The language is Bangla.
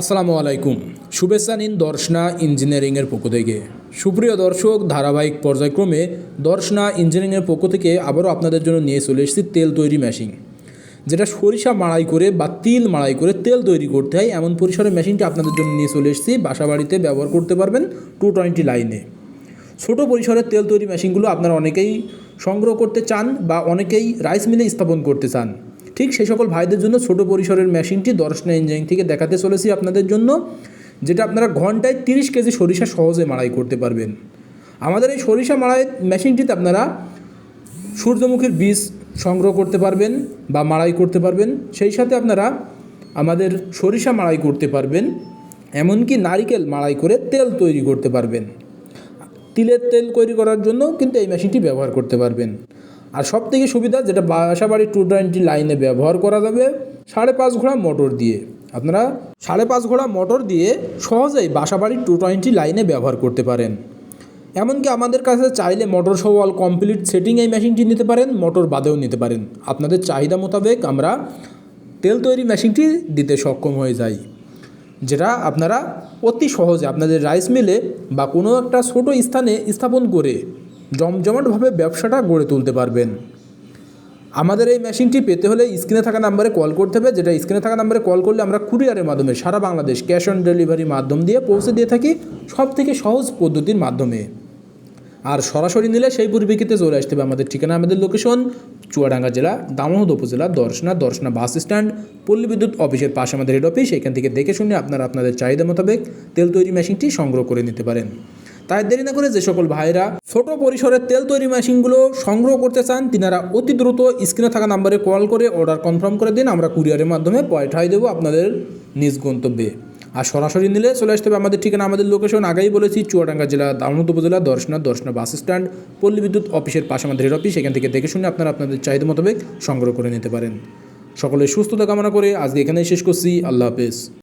আসসালামু আলাইকুম। শুভেচ্ছা নিন দর্শনা ইঞ্জিনিয়ারিংয়ের পক্ষ থেকে। সুপ্রিয় দর্শক, ধারাবাহিক পর্যায়ক্রমে দর্শনা ইঞ্জিনিয়ারিংয়ের পক্ষ থেকে আবারও আপনাদের জন্য নিয়ে চলে এসেছি তেল তৈরি মেশিন। যেটা সরিষা মাড়াই করে বা তিল মাড়াই করে তেল তৈরি করতে হয়, এমন পরিসরের মেশিনটি আপনাদের জন্য নিয়ে চলে এসেছি। বাসা বাড়িতে ব্যবহার করতে পারবেন টু টোয়েন্টি লাইনে। ছোট পরিসরের তেল তৈরি মেশিনগুলো আপনারা অনেকেই সংগ্রহ করতে চান বা অনেকেই রাইস মিলে স্থাপন করতে চান। ঠিক সেই সকল ভাইদের জন্য ছোট পরিসরের মেশিনটি দর্শনা ইঞ্জিনিয়ারিং থেকে দেখাতে চলেছি আপনাদের জন্য, যেটা আপনারা ঘন্টায় তিরিশ কেজি সরিষা সহজে মাড়াই করতে পারবেন। আমাদের এই সরিষা মাড়াই মেশিনটিতে আপনারা সূর্যমুখীর বীজ সংগ্রহ করতে পারবেন বা মাড়াই করতে পারবেন। সেই সাথে আপনারা আমাদের সরিষা মাড়াই করতে পারবেন, এমনকি নারিকেল মাড়াই করে তেল তৈরি করতে পারবেন। তিলের তেল তৈরি করার জন্য কিন্তু এই মেশিনটি ব্যবহার করতে পারবেন। আর সব থেকে সুবিধা যেটা বাসাবাড়ির টু টোয়েন্টি লাইনে ব্যবহার করা যাবে, সাড়ে পাঁচ ঘোড়া মোটর দিয়ে। আপনারা সাড়ে পাঁচ ঘোড়া মোটর দিয়ে সহজেই বাসাবাড়ির টু টোয়েন্টি লাইনে ব্যবহার করতে পারেন। এমনকি আমাদের কাছে চাইলে মোটর সহ অল কমপ্লিট সেটিং এই মেশিনটি নিতে পারেন মোটর বাদেও নিতে পারেন। আপনাদের চাহিদা মোতাবেক আমরা তেল তৈরি মেশিনটি দিতে সক্ষম হয়ে যাই, যেটা আপনারা অতি সহজে আপনাদের রাইস মিলে বা কোনো একটা ছোট স্থানে স্থাপন করে জমজমাটভাবে ব্যবসাটা গড়ে তুলতে পারবেন। আমাদের এই মেশিনটি পেতে হলে স্ক্রিনে থাকা নাম্বারে কল করতে হবে। যেটা স্ক্রিনে থাকা নাম্বারে কল করলে আমরা কুরিয়ারের মাধ্যমে সারা বাংলাদেশ ক্যাশ অন ডেলিভারি মাধ্যম দিয়ে পৌঁছে দিয়ে থাকি সব থেকে সহজ পদ্ধতির মাধ্যমে। আর সরাসরি নিলে সেই পরিপ্রেক্ষিতে চলে আসতে হবে আমাদের ঠিকানা, আমাদের লোকেশন চুয়াডাঙ্গা জেলা দামোহদ উপজেলা, দর্শনা দর্শনা বাস স্ট্যান্ড পল্লী বিদ্যুৎ অফিসের পাশে আমাদের হেড অফিস এখান থেকে দেখে শুনে আপনারা আপনাদের চাহিদা মোতাবেক তেল তৈরি মেশিনটি সংগ্রহ করে নিতে পারেন। তাই দেরি না করে যে সকল ভাইরা ছোট পরিসরের তেল তৈরি মেশিনগুলো সংগ্রহ করতে চান, তিনারা অতি দ্রুত স্ক্রিনে থাকা নাম্বারে কল করে অর্ডার কনফার্ম করে দিন, আমরা কুরিয়ারের মাধ্যমে পাঠাই দেবো আপনাদের নিজ গন্তব্যে। আর সরাসরি নিলে চলে আসতে হবে আমাদের ঠিকানা, আমাদের লোকেশন আগেই বলেছি, চুয়াডাঙ্গা জেলা দামোদ উপজেলা, দর্শনা দর্শনা বাস স্ট্যান্ড পল্লী বিদ্যুৎ অফিসের পাশে আমাদের অফিস এখান থেকে দেখে শুনে আপনারা আপনাদের চাহিদা মোতাবেক সংগ্রহ করে নিতে পারেন। সকলের সুস্থতা কামনা করে আজকে এখানেই শেষ করছি, আল্লাহ হাফেজ।